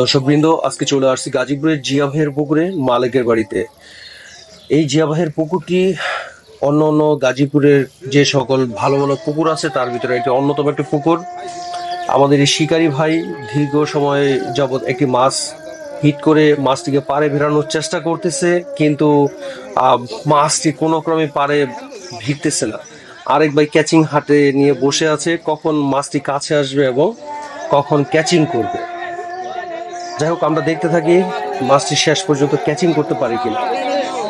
দর্শকবৃন্দ, আজকে চলে আসছি গাজীপুরের জিয়া ভাইয়ের পুকুরে, মালিকের বাড়িতে। এই জিয়া ভাইয়ের পুকুরটি অন্য অন্য গাজীপুরের যে সকল ভালো ভালো পুকুর আছে, তার ভিতরে একটি অন্যতম একটি পুকুর। আমাদের এই শিকারী ভাই দীর্ঘ সময় যাবৎ একটি মাছ হিট করে মাছটিকে পারে ভেড়ানোর চেষ্টা করতেছে, কিন্তু মাছটি কোনো ক্রমে পারে ভিড়তেছে না। আরেক ভাই ক্যাচিং হাতে নিয়ে বসে আছে, কখন মাছটি কাছে আসবে এবং কখন ক্যাচিং করবে। যাই হোক, আমরা দেখতে থাকি মাছটি শেষ পর্যন্ত ক্যাচিং করতে পারি কিনা।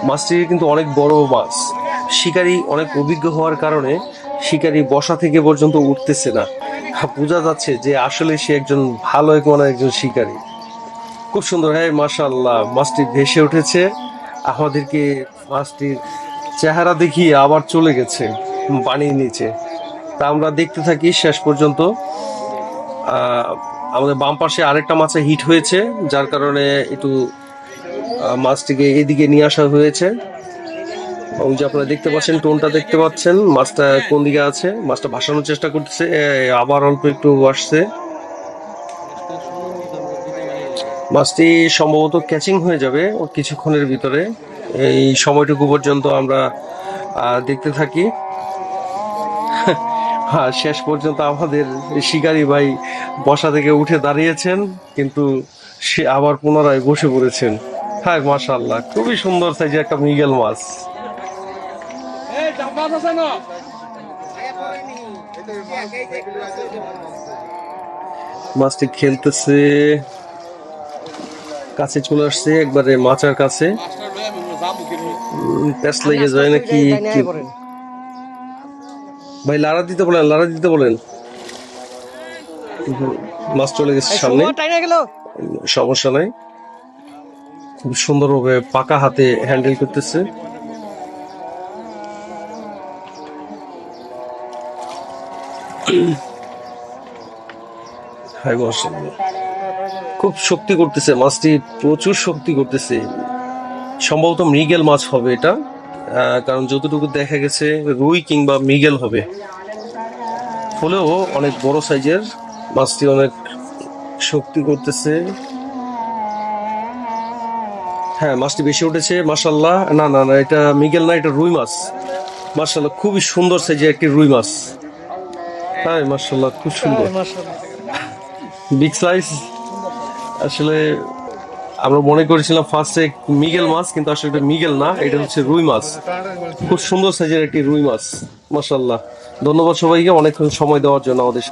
মাছটি কিন্তু অনেক বড় মাছ। শিকারি অনেক অভিজ্ঞ হওয়ার কারণে শিকারি বসা থেকে পর্যন্ত উঠতেছে না। বোঝা যাচ্ছে যে আসলে সে একজন ভালো মানে একজন শিকারী। খুব সুন্দর হ্যাঁ মাশাল্লাহ মাছটি ভেসে উঠেছে। আমাদেরকে মাছটির চেহারা দেখিয়ে আবার চলে গেছে পানির নিচে তা আমরা দেখতে থাকি শেষ পর্যন্ত। আমাদের বাম পাশে আরেকটা মাছে হিট হয়েছে, যার কারণে একটু মাছটিকে এদিকে নিয়ে আসা হয়েছে। ওই যে আপনারা দেখতে পাচ্ছেন, টোনটা দেখতে পাচ্ছেন, মাছটা কোন দিকে আছে? মাছটা ভাসানোর চেষ্টা করতেছে আবার অল্প একটু আসছে মাছটি সম্ভবত ক্যাচিং হয়ে যাবে ও কিছুক্ষণের ভিতরে। এই সময়টুকু পর্যন্ত আমরা দেখতে থাকি। শেষ পর্যন্ত আমাদের শিকারি ভাই বসা থেকে উঠে দাঁড়িয়েছেন কিন্তু সে আবার পুনরায় বসে পড়েছেন হ্যাঁ মাশাল্লাহ খুবই সুন্দর সাইজে একটা মিগেল মাছ মাছটি খেলতেছে কাছে চলে আসছে একবারে মাচার কাছে লেগে যায় নাকি কি ভাই লারা দিতে বলেন লারা দিতে বলেন। মাছ চলে গেছে সামনে। সমস্যা নাই। খুব সুন্দরভাবে পাকা হাতে হ্যান্ডেল করতেছে। খুব শক্তি করতেছে মাছটি প্রচুর শক্তি করতেছে। সম্ভবত মৃগেল মাছ হবে এটা। কারণ যতটুকু দেখা গেছে রুই কিংবা মিগেল হবে। হলেও অনেক বড় সাইজের মাছটি অনেক শক্তি করতেছে। হ্যাঁ মাছটি বেশি উঠেছে মাসাল্লাহ না না না এটা মিগেল না এটা রুই মাছ। মাসাল্লাহ খুবই সুন্দর সাইজের একটি রুই মাছ। হ্যাঁ মাসাল্লাহ খুব সুন্দর। বিগ সাইজ আসলে আমরা মনে করেছিলাম ফার্স্টে মিগেল মাছ, কিন্তু আসলে এটা মিগেল না, এটা হচ্ছে রুই মাছ খুব সুন্দর সাইজের একটি রুই মাছ মাসাল্লাহ ধন্যবাদ সবাইকে অনেকক্ষণ সময় দেওয়ার জন্য আমাদের।